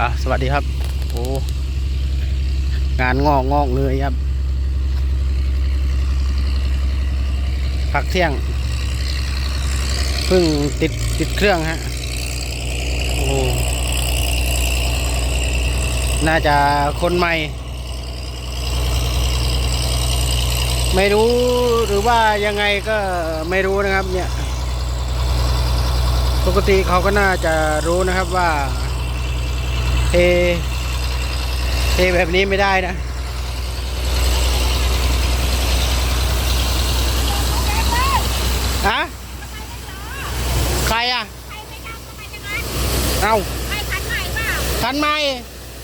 อะสวัสดีครับ โอ้งานงอกงอกเลยครับพักเที่ยงเพิ่งติดติดเครื่องฮะโอ้น่าจะคนใหม่ ไม่รู้หรือว่ายังไงก็ไม่รู้นะครับเนี่ย ปกติเขาก็น่าจะรู้นะครับว่า เทเทแบบนี้ไม่ได้นะฮะใครอะเอาไม่คันใหม่เปล่าทันไหม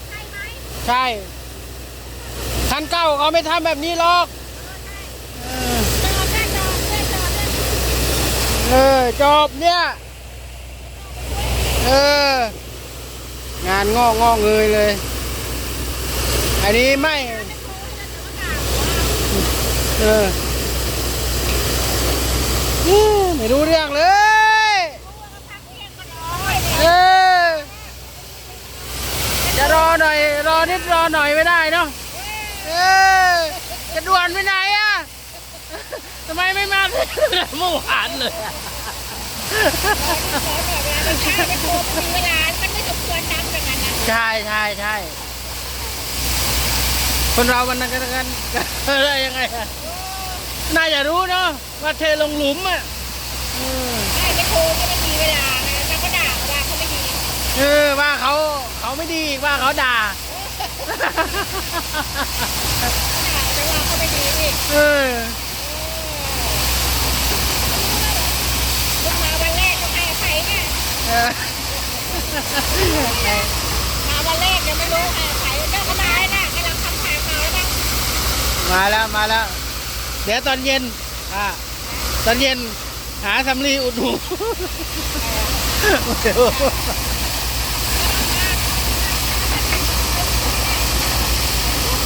ใช่ไหมใช่ทันเก้าเขาไม่ทำแบบนี้หรอกจอดแค่จอดแค่จอดแค่เออจบเนี่ย เออ งานงอกงอกเงยเลย อันนี้ไม่เอออื้อไม่รู้เรื่องเลยเออจะรอหน่อย รอนิดรอหน่อยไม่ได้เนาะเออจะด่วนไปไหนอะทำไมไม่มาเมื่อวานเลยอะมันช้าไปโทรมีเวลามันไม่สมควรทำแบบนั้นนะ ใช่ใช่ใช่คนเรามันกันกันอะไรยังไงอะน่าจะรู้เนาะว่าเทลงหลุมอะเออไม่ไปโทรก็ไม่มีเวลาไงแล้วก็ด่าว่าเขาไม่ดีเออว่าเขาเขาไม่ดีว่าเขาด่าด่าแต่ว่าเขาไม่ดีอีกเออลูกมาวันแรกก็ให้อภัยเนี่ย ยังไม่รู้ให้อภัยเจ้าก็มาแล้วนะกำลังทำทางมาแล้วนะมาแล้วมาแล้ว เดี๋ยวตอนเย็น อ่า ตอนเย็นหาสำลีอุดหูเดี๋ยว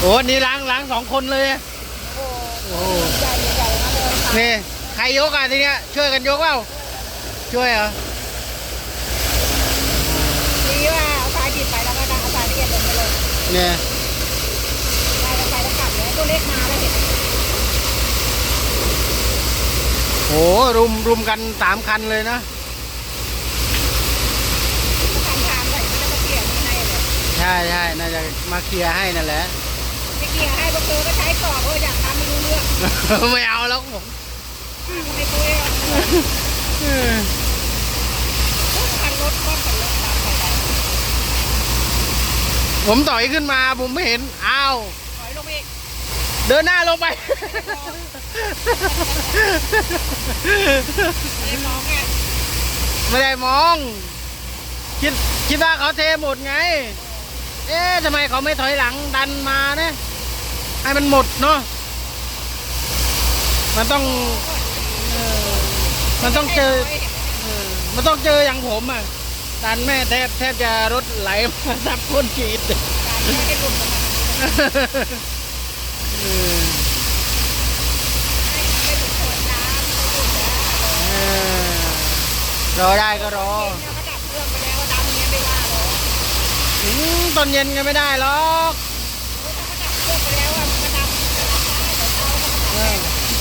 โอ้นี่ล้างล้างสองคนเลยอะโอ้ใหญ่ใหญ่มาเลยนี่ใครยกอะทีเนี้ยช่วยกันยกเปล่าช่วยเหรอดีว่า เลยเนี่ยได้แล้วไปแล้วกลับเลยตัวเล็กมาแล้วเห็นโอ้รุมรุมกันสามคันเลยนะทำทางใส่มันจะมาเกลี่ยข้างในเลยใช่ใช่น่าจะมาเคลียร์ให้นั่นแหละไม่เกลี่ยให้บางตัวก็ใช้กรอบเพราะอยากทำไม่รู้เรื่องไม่เอาแล้วผมไม่คุยทุกคันรถก็คันรถตามไปไหน ผมต่อยขึ้นมาผมไม่เห็น อ้าว ถอยลงไปอีกเดินหน้าลงไป ไม่มองไงไม่ได้มอง คิดคิดว่าเขาเทหมดไง เอ๊ะทำไมเขาไม่ถอยหลังดันมาเนี่ยให้มันหมดเนาะมันต้องเออมันต้องเจอเออมันต้องเจออย่างผมอะ ดันแม่แทบแทบจะรถไหลมาทับคนขีดการไม่ได้หลุดประมาณนี้เออไม่หลุดโคนน้ำไม่หลุดแล้วเออรอได้ก็รอเนี่ยเขาดับเครื่องไปแล้วดำเงี้ยไม่ว่าหรอกอืมตอนเย็นก็ไม่ได้หรอก ถ้าเขาดับเครื่องไปแล้วอะมันก็ดำจะรับได้แต่เช้าก็มา เอ ดับ อกิ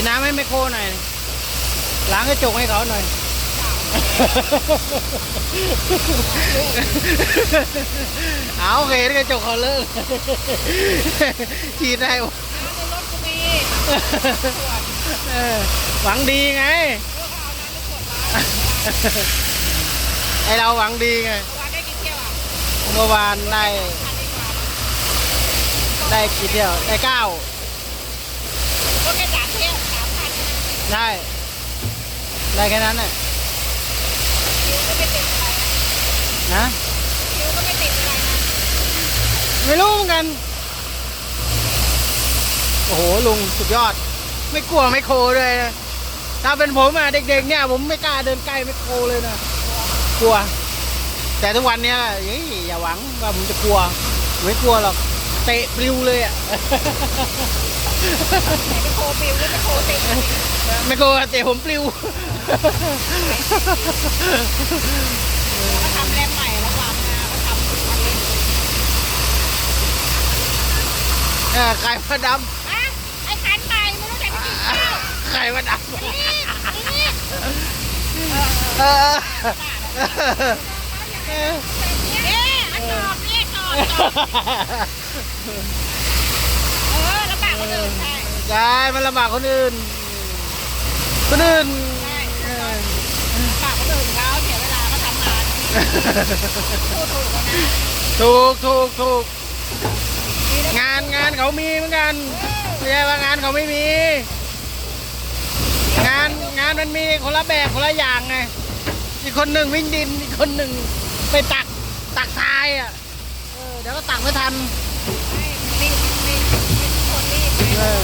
นน้ำให้ไมโครหน่อย ล้างกระจกให้เขาหน่อย เอาโอเคกระจกเขาเลิกฉีดได้หมดน้ำในรถก็มีหวังดีไง ไอเราหวังดีไง เมื่อวานได้ได้กี่เที่ยว ได้เก้าก็แค่สามเที่ยวสามพัน ได้ ได้แค่นั้นน่ะคิวก็ไม่ติดอะไรนะนะคิวก็ไม่ติดอะไรนะไม่รู้เหมือนกัน โอ้โหลุงสุดยอด ไม่กลัวไม่โคเลยนะถ้าเป็นผมอะเด็กๆเนี่ย ผมไม่กล้าเดินใกล้ไม่โคเลยนะกลัว แต่ทุกวันเนี้ยเฮ้ยอย่าหวังว่าผมจะกลัว ไม่กลัวหรอกเตะปลิวเลยอะ ไหนไปโคปิวหรือไปโคติงไม่กลัวเตะผมปลิวเขาทำแรมใหม่ระวังนะเขาทำมันเล็กเออไข่มาดอะไอ้คันใหม่ไม่รู้จักจะกินข้าวำไข่มาดนี่นี่ำเออนี่อันจอบนี่จอบจอบเอ อลำบากคนอื่นใช่ใช่มันลำบากคนอื่น คนอื่นใช่เออลำบากคนอื่นเขาเสียเวลาเขาทำงานพูดถูกแล้วนะถูกถูกถูกงานงานเขามีเหมือนกันไม่ใช่ว่างานเขาไม่มี งานงานมันมีคนละแบบคนละอย่างไงอีกคนหนึ่งวิ่งดินอีกคนหนึ่งไปตักตักทรายอะเออเดี๋ยวก็ตักไม่ทัน ไม่รีบรีบรีบคนรีบไง เออ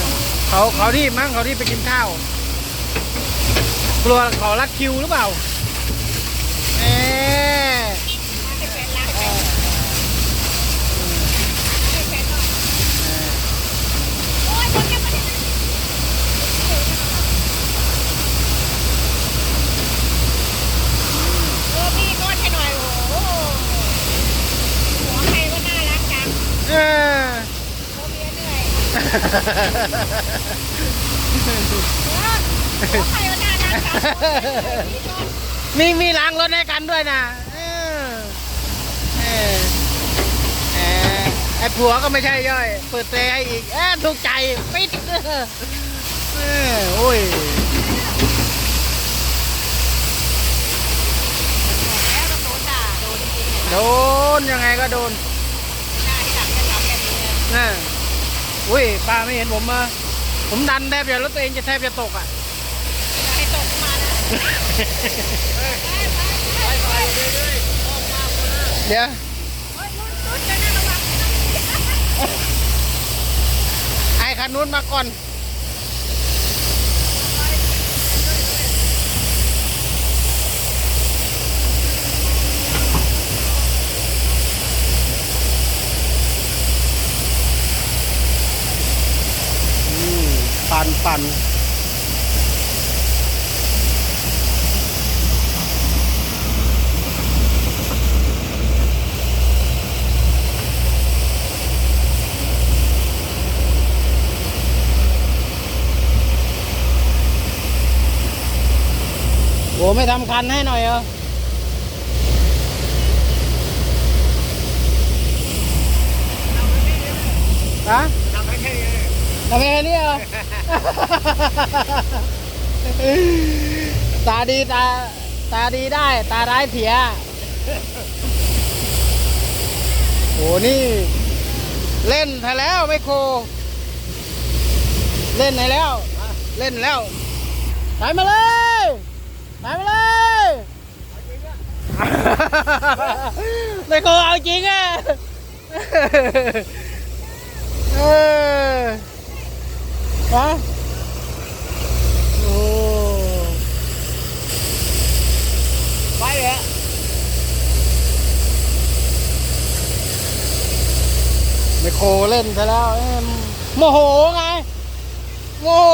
เขาเขาที่มั้งเขาที่ไปกินข้าว กลัวเขารัดคิวหรือเปล่าเออให้แฟนรักแฟนให้แฟนหน่อยโอ้ยคนจะมาได้เออพี่ก้อนให้หน่อยโอ้โหหัวใครก็น่ารักจังเออโอ้เมียเหนื่อยหัว ใครก็น่ารักจังพี่ก้อนมีมีล้างรถให้กันด้วยนะเออเออเออไอ้ผัวก็ไม่ใช่ย่อย เปิดเตะให้อีกเออถูกใจปิดเออโอ้ยแล้วต้องโดนด่าโดนจริงๆโดนยังไงก็โดน หน้าที่หลังจะทำแบบนี้นะอุ้ ยป้าไม่เห็นผมมาผมดันแทบจะรถตัวเองจะแทบจะตกอะให้ตกมานะเดี๋ยวเฮ้ยลุ้นลุ้นเดี๋ยวนะระวังนะไอ้คันนู้นมาก่อน อืม ปั่นปั่นโอ้ไม่ทำคันให้หน่อยเหรอฮะทำให้แค่นี้ทำไมเนี่ยเหรอ ตาดีตาตาดีได้ ตาร้ายเสียโหนี่ เล่นไปแล้วไมโคร เล่นไหนแล้ว เล่นแล้วไปมาเลยไปมาเลยไมโครเอาจริงอะเออ ฮะโอ้ไปเลยไมโครเล่นซะแล้วโมโหไง โมโห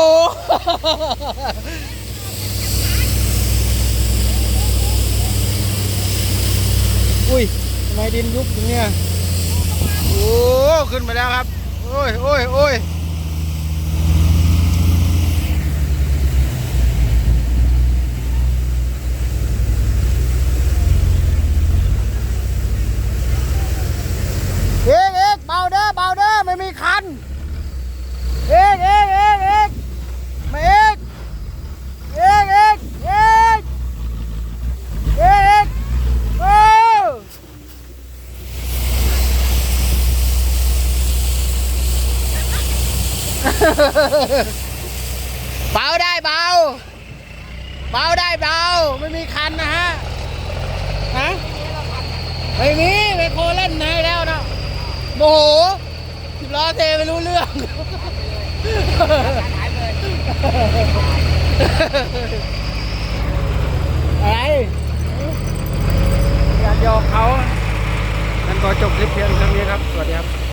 อุ้ยทำไมดินยุบอย่างเนี้ยโอ้ขึ้นมาแล้วครับ โอ้ยโอ้ยโอ้ยเอกเอกเบาเด้อเบาเด้อไม่มีคัน เอกเอกเอกเอกมาเอกเอกเอกเอกเอกโอ้ เบาได้เบา เบาได้เบา ไม่มีคันนะฮะฮะไม่มีไมโคเล่นไหนแล้วนะโมโหสิบล้อเทไม่รู้เรื่องอะไรอยากยอกเขางั้นขอจบคลิปเพียงเท่านี้ครับ สวัสดีครับ